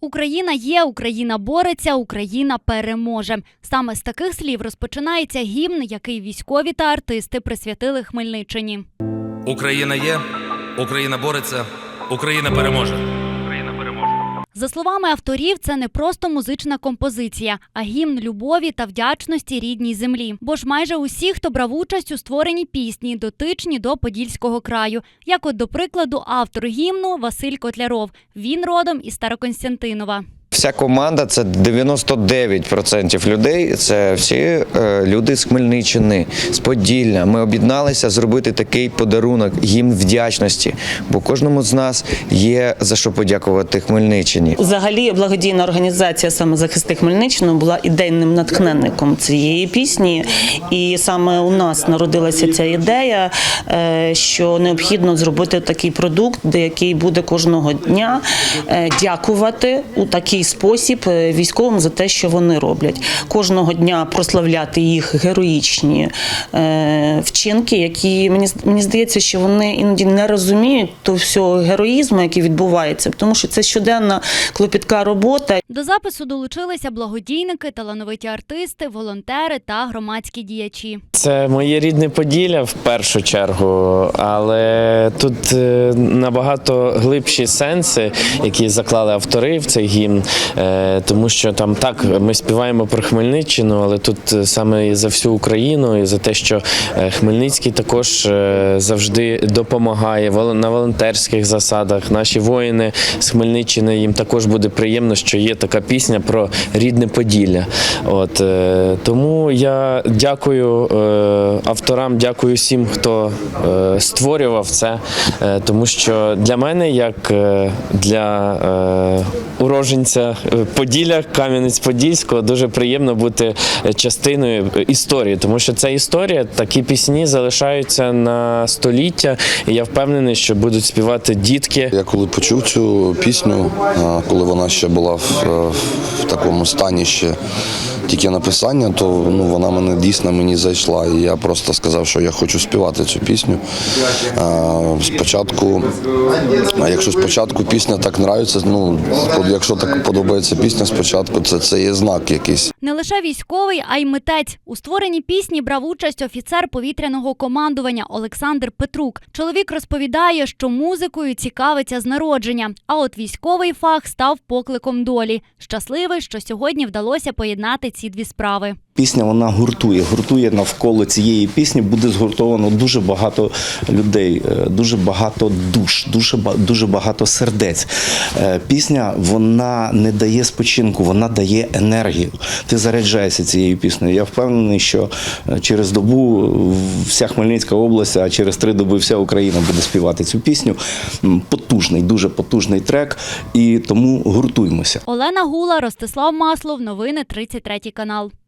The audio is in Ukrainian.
Україна є, Україна бореться, Україна переможе. Саме з таких слів розпочинається гімн, який військові та артисти присвятили Хмельниччині. Україна є, Україна бореться, Україна переможе. За словами авторів, це не просто музична композиція, а гімн любові та вдячності рідній землі. Бо ж майже усі, хто брав участь у створенні пісні, дотичні до Подільського краю. Як, от, до прикладу, автор гімну Василь Котляров. Він родом із Староконстянтинова. Вся команда це 99% людей. Це всі е, люди з Хмельниччини, з Поділля. Ми об'єдналися зробити такий подарунок їм вдячності, бо кожному з нас є за що подякувати Хмельниччині. Взагалі, благодійна організація саме захисти Хмельниччини була ідейним натхненником цієї пісні, і саме у нас народилася ця ідея, е, що необхідно зробити такий продукт, де який буде кожного дня е, дякувати у такий спосіб е, військовим за те, що вони роблять. Кожного дня прославляти їх героїчні е, вчинки, які мені мені здається, що вони іноді не розуміють того всього героїзму, який відбувається, тому що це щоденна клопітка робота. До запису долучилися благодійники, талановиті артисти, волонтери та громадські діячі. Це моє рідне Поділля в першу чергу, але тут е, набагато глибші сенси, які заклали автори в цей гімн, тому що там так ми співаємо про Хмельниччину, але тут е, саме і за всю Україну, і за те, що е, Хмельницький також е, завжди допомагає на волонтерських засадах. Наші воїни з Хмельниччини їм також буде приємно, що є така пісня про рідне Поділля. От е, тому я дякую е, авторам, дякую всім, хто е, створював це, е, тому що для мене, як е, для е, уроженця е, Поділля, Кам'янець-Подільського, дуже приємно бути е, частиною е, історії, тому що ця історія, такі пісні залишаються на століття, і я впевнений, що будуть співати дітки. Я коли почув цю пісню, коли вона ще була в, в такому стані ще тільки написання, то ну, вона мене дійсно мені зайшла. І я просто сказав, що я хочу співати цю пісню. А, Спочатку, якщо спочатку пісня так нравиться, ну якщо так подобається пісня спочатку, це, це є знак якийсь. Не лише військовий, а й митець. У створенні пісні брав участь офіцер повітряного командування Олександр Петрук. Чоловік розповідає, що музикою цікавиться з народження. А от військовий фах став покликом долі. Щасливий, що сьогодні вдалося поєднати ці дві справи. Пісня вона гуртує. Гуртує навколо цієї пісні. Буде згуртовано дуже багато людей, е, дуже багато душ, дуже дуже багато сердець. Е, Пісня вона не дає спочинку, вона дає енергію. Ти заряджаєшся цією піснею. Я впевнений, що е, через добу вся Хмельницька область, а через три доби вся Україна буде співати цю пісню. Потужний, дуже потужний трек, і тому гуртуймося. Олена Гула, Ростислав Маслов. Новини 33 канал.